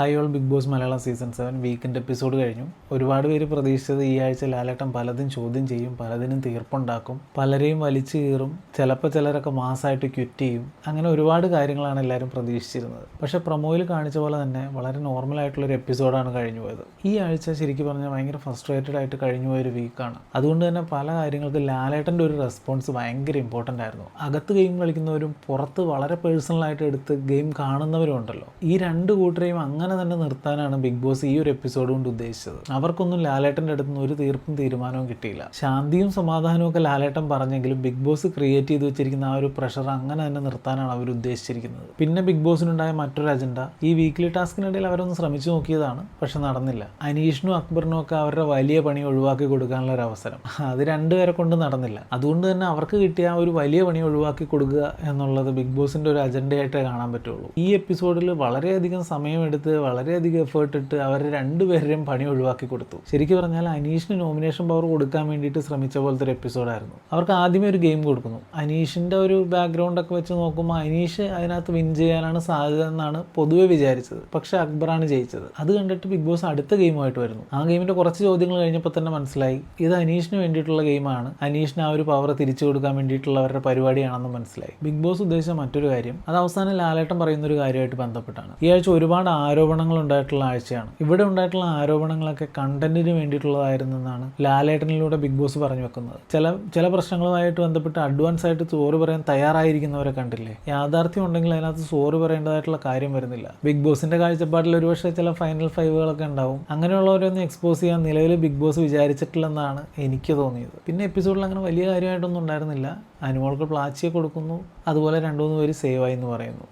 Hi all Big Boss Malayalam season seven weekend episode കഴിഞ്ഞു. ഒരുപാട് പേര് പ്രതീക്ഷിച്ചത് ഈ ആഴ്ച ലാലേട്ടൻ പലതും ചോദ്യം ചെയ്യും പലതിനും തീർപ്പുണ്ടാക്കും പലരെയും വലിച്ചു കീറും ചിലപ്പോൾ ചിലരൊക്കെ മാസമായിട്ട് ക്വിറ്റ് ചെയ്യും. അങ്ങനെ ഒരുപാട് കാര്യങ്ങളാണ് എല്ലാവരും പ്രതീക്ഷിച്ചിരുന്നത്. പക്ഷേ പ്രൊമോയിൽ കാണിച്ച പോലെ തന്നെ വളരെ നോർമൽ ആയിട്ടുള്ളൊരു എപ്പിസോഡാണ് കഴിഞ്ഞു പോയത് ഈ ആഴ്ച ശരിക്കും പറഞ്ഞാൽ ഭയങ്കര ഫ്രസ്ട്രേറ്റഡ് ആയിട്ട് കഴിഞ്ഞു പോയൊരു വീക്കാണ് അതുകൊണ്ട് തന്നെ പല കാര്യങ്ങൾക്ക് ലാലേട്ടന്റെ ഒരു റെസ്പോൺസ് ഭയങ്കര ഇമ്പോർട്ടന്റ് ആയിരുന്നു. അകത്ത് ഗെയിം കളിക്കുന്നവരും പുറത്ത് വളരെ പേഴ്സണലായിട്ട് എടുത്ത് ഗെയിം കാണുന്നവരും ഉണ്ടല്ലോ. ഈ രണ്ട് കൂട്ടരെയും അങ്ങനെ തന്നെ നിർത്താനാണ് ബിഗ് ബോസ് ഈ ഒരു എപ്പിസോഡ് കൊണ്ട് ഉദ്ദേശിച്ചത്. അവർക്കൊന്നും ലാലേട്ടന്റെ അടുത്ത് നിന്ന് ഒരു തീർപ്പും തീരുമാനവും കിട്ടിയില്ല. ശാന്തിയും സമാധാനവും ഒക്കെ ലാലേട്ടൻ പറഞ്ഞെങ്കിലും ബിഗ് ബോസ് ക്രിയേറ്റ് ചെയ്ത് വെച്ചിരിക്കുന്ന ആ ഒരു പ്രഷർ അങ്ങനെ തന്നെ നിർത്താനാണ് അവർ ഉദ്ദേശിച്ചിരിക്കുന്നത്. പിന്നെ ബിഗ് ബോസിനുണ്ടായ മറ്റൊരു അജണ്ട ഈ വീക്ക്ലി ടാസ്കിനിടയിൽ അവരൊന്ന് ശ്രമിച്ചു നോക്കിയതാണ് പക്ഷെ നടന്നില്ല. അനീഷിനും അക്ബറിനും ഒക്കെ അവരുടെ വലിയ പണി ഒഴിവാക്കി കൊടുക്കാനുള്ള ഒരു അവസരം. അത് രണ്ടുപേരെ കൊണ്ട് നടന്നില്ല. അതുകൊണ്ട് തന്നെ അവർക്ക് കിട്ടിയ ആ ഒരു വലിയ പണി ഒഴിവാക്കി കൊടുക്കുക എന്നുള്ളത് ബിഗ് ബോസിന്റെ ഒരു അജണ്ടയായിട്ടേ കാണാൻ പറ്റുള്ളൂ. ഈ എപ്പിസോഡിൽ വളരെയധികം സമയമെടുത്ത് വളരെയധികം എഫേർട്ട് ഇട്ട് അവരെ രണ്ടുപേരുടെയും പണി ഒഴിവാക്കി കൊടുത്തു. ശരിക്കും പറഞ്ഞാൽ അനീഷിന് നോമിനേഷൻ പവർ കൊടുക്കാൻ വേണ്ടിയിട്ട് ശ്രമിച്ച പോലത്തെ ഒരു എപ്പിസോഡായിരുന്നു അവർക്ക് ആദ്യമേ ഒരു ഗെയിം കൊടുക്കുന്നു. അനീഷിന്റെ ഒരു ബാക്ക്ഗ്രൗണ്ട് ഒക്കെ വെച്ച് നോക്കുമ്പോൾ അനീഷ് അതിനകത്ത് വിൻ ചെയ്യാനാണ് സാധ്യത എന്നാണ് പൊതുവെ വിചാരിച്ചത്. പക്ഷെ അക്ബറാണ് ജയിച്ചത്. അത് കണ്ടിട്ട് ബിഗ് ബോസ് അടുത്ത ഗെയിമായിട്ട് വരുന്നു. ആ ഗെയിമിന്റെ കുറച്ച് ചോദ്യങ്ങൾ കഴിഞ്ഞപ്പോൾ തന്നെ മനസ്സിലായി. ഇത് അനീഷിന് വേണ്ടിയിട്ടുള്ള ഗെയിമാണ് അനീഷിന് ആ ഒരു പവർ തിരിച്ചു കൊടുക്കാൻ വേണ്ടിയിട്ടുള്ള അവരുടെ പരിപാടിയാണെന്ന് മനസ്സിലായി. ബിഗ് ബോസ് ഉദ്ദേശിച്ച മറ്റൊരു കാര്യം അത് അവസാനം ലാലേട്ടൻ പറയുന്ന ഒരു കാര്യമായിട്ട് ബന്ധപ്പെട്ടാണ്. ഈ ആഴ്ച ഒരുപാട് ആരോപണങ്ങൾ ഉണ്ടായിട്ടുള്ള ആഴ്ചയാണ്. ഇവിടെ ഉണ്ടായിട്ടുള്ള ആരോപണങ്ങളൊക്കെ കണ്ടന്റിന് വേണ്ടിയിട്ടുള്ളതായിരുന്നെന്നാണ് ലാലേട്ടനിലൂടെ ബിഗ് ബോസ് പറഞ്ഞു വെക്കുന്നത്. ചില ചില പ്രശ്നങ്ങളുമായിട്ട് ബന്ധപ്പെട്ട് അഡ്വാൻസ് ആയിട്ട് സോറി പറയാൻ തയ്യാറായിരിക്കുന്നവരെ കണ്ടില്ലേ? യാഥാർത്ഥ്യം ഉണ്ടെങ്കിൽ അതിനകത്ത് സോറി പറയേണ്ടതായിട്ടുള്ള കാര്യം വരുന്നില്ല. ബിഗ് ബോസിന്റെ കാഴ്ചപ്പാടിൽ ഒരുപക്ഷെ ചില ഫൈനൽ ഫൈവുകളൊക്കെ ഉണ്ടാവും. അങ്ങനെയുള്ളവരൊന്നും എക്സ്പോസ് ചെയ്യാൻ നിലവിൽ ബിഗ് ബോസ് വിചാരിച്ചിട്ടില്ലെന്നാണ് എനിക്ക് തോന്നിയത്. പിന്നെ എപ്പിസോഡിൽ അങ്ങനെ വലിയ കാര്യമായിട്ടൊന്നും ഉണ്ടായിരുന്നില്ല. അനുമോൾക്ക് പ്ലാച്ചിയെ കൊടുക്കുന്നു. അതുപോലെ രണ്ടു മൂന്ന് പേര് സേവായി എന്ന് പറയുന്നു.